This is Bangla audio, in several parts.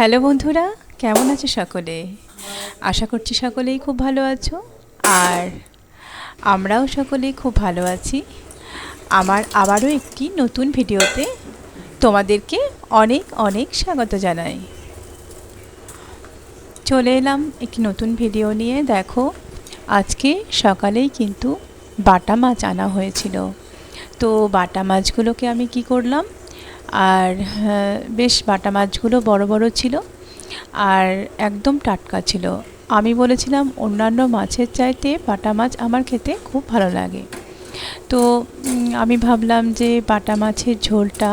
হ্যালো বন্ধুরা, কেমন আছো সকলে? আশা করছি সকলেই খুব ভালো আছো। আর আমরাও সকলেই খুব ভালো আছি। আমার আবারও একটি নতুন ভিডিওতে তোমাদেরকে অনেক অনেক স্বাগত জানাই। চলে এলাম একটি নতুন ভিডিও নিয়ে। দেখো, আজকে সকালেই কিন্তু বাটা মাছ আনা হয়েছিল। তো বাটা মাছগুলোকে আমি কি করলাম? আর বেশ বাটা মাছগুলো বড় বড় ছিল আর একদম টাটকা ছিল। আমি বলেছিলাম, অন্যান্য মাছের চাইতে বাটা মাছ আমার খেতে খুব ভালো লাগে। তো আমি ভাবলাম যে বাটা মাছের ঝোলটা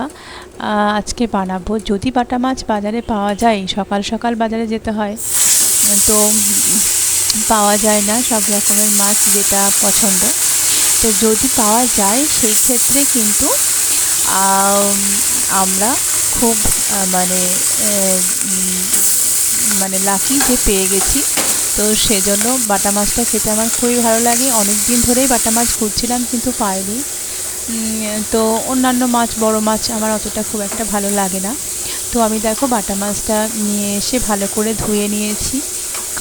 আজকে বানাবো। যদি বাটা মাছ বাজারে পাওয়া যায়, সকাল সকাল বাজারে যেতে হয়, তো পাওয়া যায় না সব রকমের মাছ যেটা পছন্দ। তো যদি পাওয়া যায়, সেই ক্ষেত্রে কিন্তু আমরা খুব মানে মানে লাকি যে পেয়ে গেছি। তো সেজন্য বাটা মাছটা খেতে আমার খুবই ভালো লাগে। অনেক দিন ধরেই বাটা মাছ খুঁজছিলাম কিন্তু পাইনি। তো অন্যান্য মাছ, বড় মাছ আমার অতটা খুব একটা ভালো লাগে না। তো আমি দেখো বাটা মাছটা নিয়ে এসে ভালো করে ধুয়ে নিয়েছি।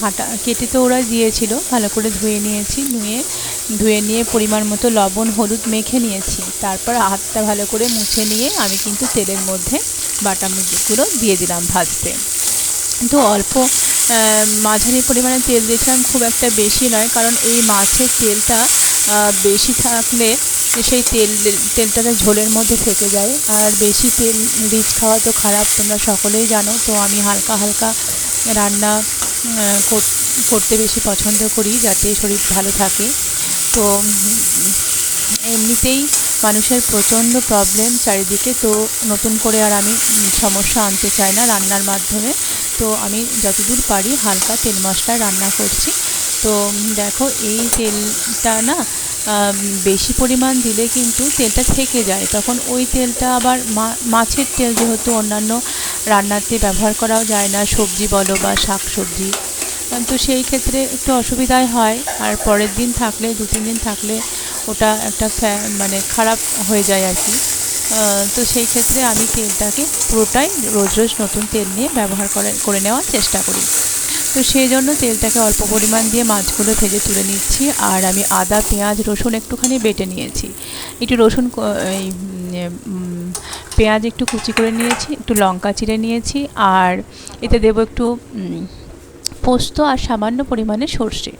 কাটা কেটে তো ওরা দিয়েছিল, ভালো করে ধুয়ে নিয়েছি ধুয়ে ধুয়ে নিয়ে পরিমাণ মতো লবণ, হলুদ মেখে নিয়েছি। তারপর হাতটা ভালো করে মুছে নিয়ে আমি কিন্তু তেলের মধ্যে বাটা মুরগিগুলো দিয়ে দিলাম ভাজতে। কিন্তু অল্প মাঝারি পরিমাণে তেল দিয়েছিলাম, খুব একটা বেশি নয়, কারণ এই মাছের তেলটা বেশি থাকলে সেই তেল, তেলটা ঝোলের মধ্যে থেকে যায়। আর বেশি তেল, রিচ খাওয়া তো খারাপ, তোমরা সকলেই জানো। তো আমি হালকা হালকা রান্না করতে বেশি পছন্দ করি যাতে শরীর ভালো থাকে। তো, এমনিতেই মানুষের প্রচণ্ড প্রবলেম চারিদিকে। তো, নতুন করে আর আমি সমস্যা আনতে চাই না রান্নার মাধ্যমে। তো, আমি যতদূর পারি হালকা তেল মশলায় রান্না করছি। তো, দেখো, এই তেলটা না বেশি পরিমাণ দিলে কিন্তু তেলটা থেকে যায়। তখন ওই তেলটা আবার মাছের তেল যেহেতু অন্যান্য রান্নাতে ব্যবহার করাও যায় না, সবজি বলো বা শাক সবজি তো সেই ক্ষেত্রে একটু অসুবিধাই হয়। আর পরের দিন থাকলে, দু, তিন দিন থাকলে ওটা একটা মানে খারাপ হয়ে যায় আর কি। তো সেই ক্ষেত্রে আমি তেলটাকে পুরোটাই রোজ রোজ নতুন তেল নিয়ে ব্যবহার করে করে নেওয়ার চেষ্টা করি। তো সেই জন্য তেলটাকে অল্প পরিমাণ দিয়ে মাছগুলো ভেজে তুলে নিচ্ছি। আর আমি আদা, পেঁয়াজ, রসুন একটুখানি বেটে নিয়েছি। একটু রসুন এই পেঁয়াজ একটু কুচি করে নিয়েছি, একটু লঙ্কা চিড়ে নিয়েছি। আর এতে দেব একটু পোস্ত আর সামান্য পরিমাণে সর্ষে।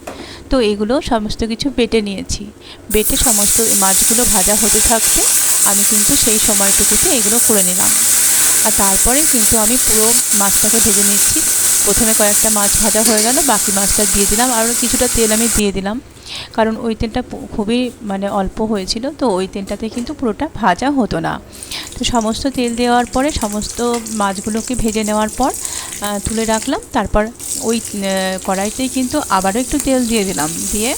তো এগুলো সমস্ত কিছু বেটে নিয়েছি। বেটে সমস্ত মাছগুলো ভাজা হতে থাকতে আমি কিন্তু সেই সময়টুকুতে এগুলো করে নিলাম। আর তারপরে কিন্তু আমি পুরো মাছটাকে ভেজে নিচ্ছি। প্রথমে কয়েকটা মাছ ভাজা হয়ে গেল, বাকি মাছটা দিয়ে দিলাম। আর কিছুটা তেল আমি দিয়ে দিলাম, কারণ ওই তেলটা খুবই মানে অল্প হয়েছিল, তো ওই তেলটাতে কিন্তু পুরোটা ভাজা হতো না। তো সমস্ত তেল দেওয়ার পরে, সমস্ত মাছগুলোকে ভেজে নেওয়ার পর তুলে রাখলাম। তারপর ওই কড়াইতেই কিন্তু আবারও একটু তেল দিয়ে দিলাম। দিয়ে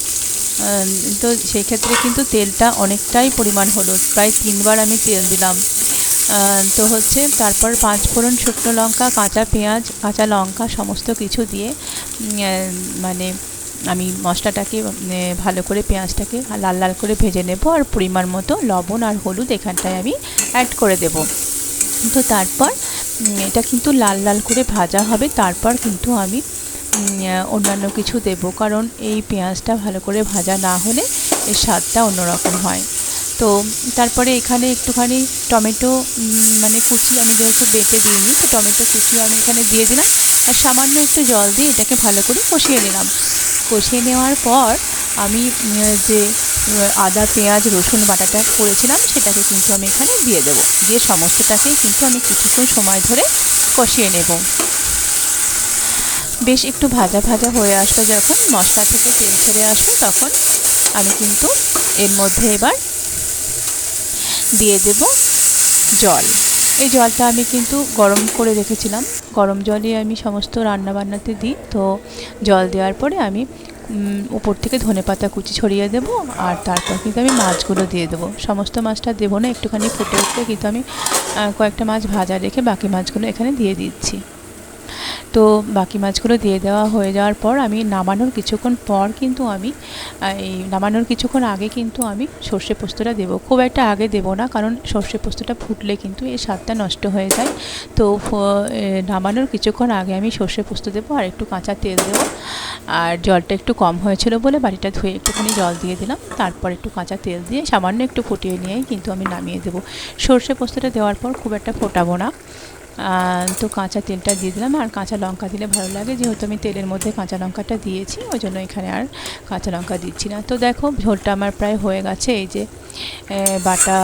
তো সেই ক্ষেত্রে কিন্তু তেলটা অনেকটাই পরিমাণ হলো। প্রায় তিনবার আমি তেল দিলাম। তো হচ্ছে তারপর পাঁচ ফোড়ন শুকনো লঙ্কা, কাঁচা পেঁয়াজ, কাঁচা লঙ্কা সমস্ত কিছু দিয়ে মানে আমি মশলাটাকে ভালো করে পেঁয়াজটাকে লাল লাল করে ভেজে নেব আর পরিমাণ মতো লবণ আর হলুদ এখানটায় আমি অ্যাড করে দেব। তো তারপর এটা কিন্তু লাল লাল করে ভাজা হবে, তারপর কিন্তু আমি অন্যান্য কিছু দেব। কারণ এই পেঁয়াজটা ভালো করে ভাজা না হলে এর স্বাদটা অন্যরকম হয়। তো তারপরে এখানে একটুখানি টমেটো মানে কুচি আমি যেহেতু বেটে দিইনি, তো টমেটো, কুচি আমি এখানে দিয়ে দিলাম। আর সামান্য একটু জল দিয়ে এটাকে ভালো করে কষিয়ে নিলাম। কষিয়ে নেওয়ার পর আমি যে আদা, পেঁয়াজ, রসুন বাটাটা করেছিলাম, সেটাকে কিন্তু আমি এখানে দিয়ে দেবো। দিয়ে সমস্তটাকেই কিন্তু আমি কিছুক্ষণ সময় ধরে কষিয়ে নেব। বেশ একটু ভাজা ভাজা হয়ে আসবে যখন মশলা থেকে তেল ছেড়ে আসবে, তখন আমি কিন্তু এর মধ্যে এবার দিয়ে দেব জল। এই জলটা আমি কিন্তু গরম করে রেখেছিলাম। গরম জলই আমি সমস্ত রান্না বান্নাতে দিই। তো জল দেওয়ার পরে আমি উপর থেকে ধনে পাতা কুচি ছড়িয়ে দেবো আর তারপর কিন্তু আমি মাছগুলো দিয়ে দেবো। সমস্ত মাছটা দেবো না, একটুখানি ফুটে উঠতে কিন্তু আমি কয়েকটা মাছ ভাজা রেখে বাকি মাছগুলো এখানে দিয়ে দিচ্ছি। তো বাকি মাছগুলো দিয়ে দেওয়া হয়ে যাওয়ার পর আমি নামানোর কিছুক্ষণ পর কিন্তু আমি এই নামানোর কিছুক্ষণ আগে কিন্তু আমি সর্ষে পোস্তটা দেবো। খুব একটা আগে দেবো না, কারণ সর্ষে পোস্তটা ফুটলে কিন্তু এর স্বাদটা নষ্ট হয়ে যায়। তো নামানোর কিছুক্ষণ আগে আমি সর্ষে পোস্ত দেবো আর একটু কাঁচা তেল দেবো। আর জলটা একটু কম হয়েছিল বলে বাড়িটা ধুয়ে একটুখানি জল দিয়ে দিলাম। তারপর একটু কাঁচা তেল দিয়ে সামান্য একটু ফুটিয়ে নিয়েই কিন্তু আমি নামিয়ে দেবো। সর্ষে পোস্তটা দেওয়ার পর খুব একটা ফোটাবো না। তো কাঁচা তেলটা দিয়ে দিলাম আর কাঁচা লঙ্কা দিলে ভালো লাগে। যেহেতু আমি তেলের মধ্যে কাঁচা লঙ্কাটা দিয়েছি, ওই জন্য এখানে আর কাঁচা লঙ্কা দিচ্ছি না। তো দেখো, ঝোলটা আমার প্রায় হয়ে গেছে। এই যে বাটা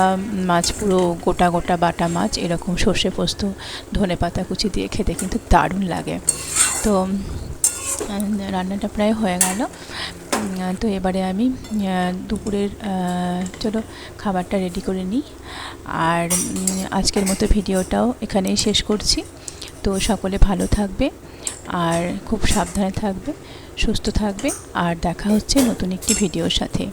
মাছ, পুরো গোটা গোটা বাটা মাছ, এরকম সর্ষে পোস্ত, ধনে পাতা কুচি দিয়ে খেতে কিন্তু দারুণ লাগে। তো, রান্নাটা প্রায় হয়ে গেল। তো এবারে আমি দুপুরের চলো খাবারটা রেডি করে নিই। আর আজকের মতো ভিডিওটাও এখানেই শেষ করছি। তো সকলে ভালো থাকবে আর খুব সাবধানে থাকবে, সুস্থ থাকবে। আর দেখা হচ্ছে নতুন একটি ভিডিওর সাথে।